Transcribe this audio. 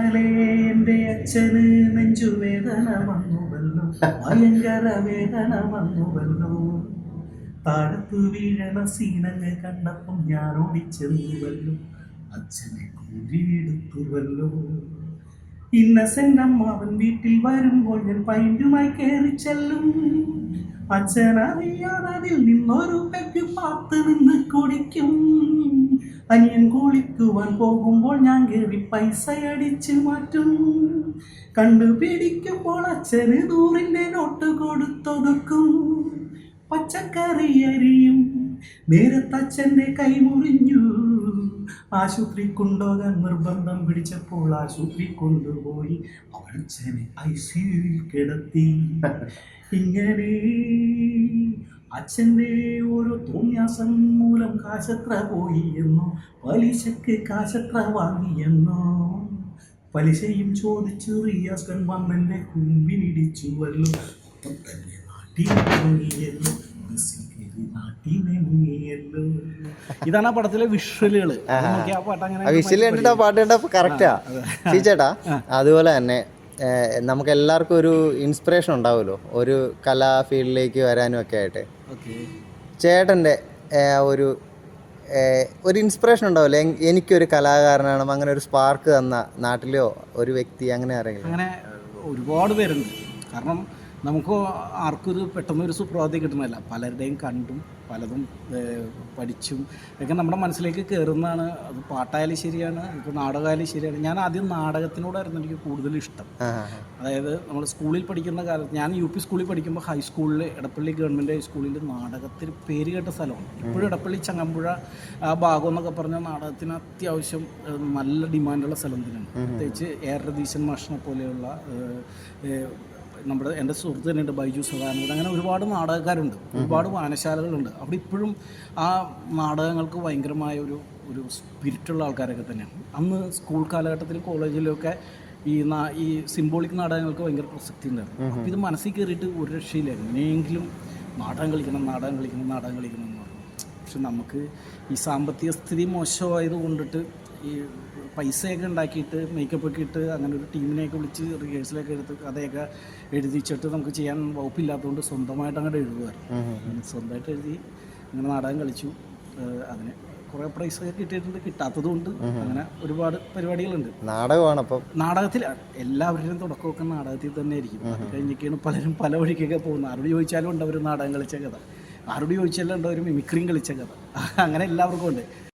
ഇന്നലെ എന്റെ അച്ഛന് നെഞ്ചുവേദന വന്നുവല്ലോ. ഭയങ്കര വേദന വന്നുവല്ലോ. താഴത്തു വീഴണ സീനങ്ങ് കണ്ടപ്പം ഞാൻ ഓടിച്ചെന്നുവല്ലോ. അച്ഛനെ കുഴിയെടുത്തുവല്ലോ. ഇന്നസെന്റ് അമ്മാവൻ വീട്ടിൽ വരുമ്പോൾ ഞാൻ പൈന്റുമായി കയറി ചെല്ലും. അച്ഛൻ അറിയാതതിൽ നിന്നൊരു പെഗ് പാത്ത് നിന്ന് കുടിക്കും. അനിയൻ കുളിക്കുവാൻ പോകുമ്പോൾ ഞാൻ കയറി പൈസ അടിച്ച് മാറ്റും കണ്ടുപിടിക്കുമ്പോൾ അച്ഛന് നൂറിന്റെ നോട്ട് കൊടുത്തൊതുക്കും. പച്ചക്കറി അരിയും നേരത്തച്ഛന്റെ കൈ മുറിഞ്ഞു. ആശുപത്രി കൊണ്ടുപോകാൻ നിർബന്ധം പിടിച്ചപ്പോൾ ആശുപത്രി കൊണ്ടുപോയി. അവളച്ഛനെ ഐ സിയിൽ കിടത്തി. ഇങ്ങനെ അച്ഛന്റെ ഒരു തോന്നിയാസം മൂലം കാശത്ര പോയി എന്നോ? പലിശക്ക് കാശത്ര വാങ്ങിയെന്നോ പലിശയും ചോദിച്ചു റിയാസ്കൻ വന്നെന്റെ കുമ്പിനിടിച്ചുവല്ലോ അപ്പം തന്നെ നാട്ടിൽ മുങ്ങിയല്ലോ ഇതാണ് ആ പടത്തിലെ വിഷ്വലുകൾ അങ്ങനെ ആ വിഷയിൽ കണ്ടിട്ട് ആ പാട്ട് കണ്ടപ്പോൾ കറക്റ്റാ ചേട്ടാ അതുപോലെ തന്നെ നമുക്ക് എല്ലാവർക്കും ഒരു ഇൻസ്പിറേഷൻ ഉണ്ടാവുമല്ലോ. ഒരു കലാ ഫീൽഡിലേക്ക് വരാനും ഒക്കെ ആയിട്ട്. ചേട്ടന്റെ ഒരു ഒരു ഇൻസ്പിറേഷൻ ഉണ്ടാവില്ലേ? എനിക്കൊരു കലാകാരനാണ് അങ്ങനെ ഒരു സ്പാർക്ക് തന്ന നാട്ടിലെയോ ഒരു വ്യക്തി അങ്ങനെ ആരെങ്കിലും? അങ്ങനെ ഒരുപാട് പേരുണ്ട്. കാരണം നമുക്ക് ആർക്കൊരു പെട്ടെന്ന് ഒരു സുപ്രഭാതി കിട്ടുന്നില്ല പലരുടെയും കണ്ടും പലതും പഠിച്ചും ഒക്കെ നമ്മുടെ മനസ്സിലേക്ക് കയറുന്നതാണ് അത് പാട്ടായാലും ശരിയാണ് ഇപ്പോൾ നാടകമായാലും ശരിയാണ്. ഞാൻ ആദ്യം നാടകത്തിനോടായിരുന്നു എനിക്ക് കൂടുതൽ ഇഷ്ടം. അതായത് നമ്മൾ സ്കൂളിൽ പഠിക്കുന്ന കാലത്ത് ഞാൻ യു പി സ്കൂളിൽ പഠിക്കുമ്പോൾ ഹൈസ്കൂളിൽ എടപ്പള്ളി ഗവൺമെന്റ് ഹൈസ്കൂളിൽ നാടകത്തിന് പേര് കേട്ട സ്ഥലമാണ്. ഇപ്പോഴും എടപ്പള്ളി ചങ്ങമ്പുഴ ആ ഭാഗം എന്നൊക്കെ പറഞ്ഞാൽ നാടകത്തിന് അത്യാവശ്യം നല്ല ഡിമാൻഡുള്ള സ്ഥലം തന്നെയാണ്. പ്രത്യേകിച്ച് എ ദീശൻ രതീശൻ മാഷിനെ പോലെയുള്ള നമ്മുടെ എന്റെ സുഹൃത്ത് തന്നെയുണ്ട് ബൈജു സദാനന്ദൻ. അങ്ങനെ ഒരുപാട് നാടകക്കാരുണ്ട് ഒരുപാട് വായനശാലകളുണ്ട്. അവിടെ ഇപ്പോഴും ആ നാടകങ്ങൾക്ക് ഭയങ്കരമായ ഒരു ഒരു സ്പിരിറ്റുള്ള ആൾക്കാരൊക്കെ തന്നെയാണ്. അന്ന് സ്കൂൾ കാലഘട്ടത്തിൽ കോളേജിലൊക്കെ ഈ നാ- ഈ സിംബോളിക് നാടകങ്ങൾക്ക് ഭയങ്കര പ്രസക്തി ഉണ്ടായിരുന്നു. അപ്പോൾ ഇത് മനസ്സിൽ കയറിയിട്ട് ഒരു രക്ഷയില്ല. എങ്ങനെയെങ്കിലും നാടകം കളിക്കണം നാടകം കളിക്കണം നാടകം കളിക്കണം എന്ന് പറഞ്ഞു. പക്ഷെ നമുക്ക് ഈ സാമ്പത്തിക സ്ഥിതി മോശമായത് കൊണ്ടിട്ട് ഈ പൈസയൊക്കെ ഉണ്ടാക്കിയിട്ട് മേക്കപ്പ് ഒക്കെ ഇട്ട് അങ്ങനെ ഒരു ടീമിനെയൊക്കെ വിളിച്ച് റിഹേഴ്സലൊക്കെ എടുത്ത് കഥയൊക്കെ എഴുതിച്ചിട്ട് നമുക്ക് ചെയ്യാൻ വകുപ്പില്ലാത്തതുകൊണ്ട് സ്വന്തമായിട്ട് അങ്ങോട്ട് എഴുതുമായിരുന്നു സ്വന്തമായിട്ട് എഴുതി അങ്ങനെ നാടകം കളിച്ചു. അതിന് കുറെ പ്രൈസൊക്കെ കിട്ടിയിട്ടുണ്ട്. കിട്ടാത്തതുകൊണ്ട് അങ്ങനെ ഒരുപാട് പരിപാടികളുണ്ട്. നാടകമാണ് അപ്പം. നാടകത്തിൽ എല്ലാവരുടെയും തുടക്കമൊക്കെ നാടകത്തിൽ തന്നെ ആയിരിക്കും. അത് കഴിഞ്ഞൊക്കെയാണ് പലരും പല വഴിക്കൊക്കെ പോകുന്നത്. ആരോട് ചോദിച്ചാലും ഉണ്ട് അവർ നാടകം കളിച്ച കഥ. ആരോട് ചോദിച്ചാലും ഉണ്ട് അവർ മിമിക്രിയും കളിച്ച കഥ. അങ്ങനെ എല്ലാവർക്കും ഉണ്ട്.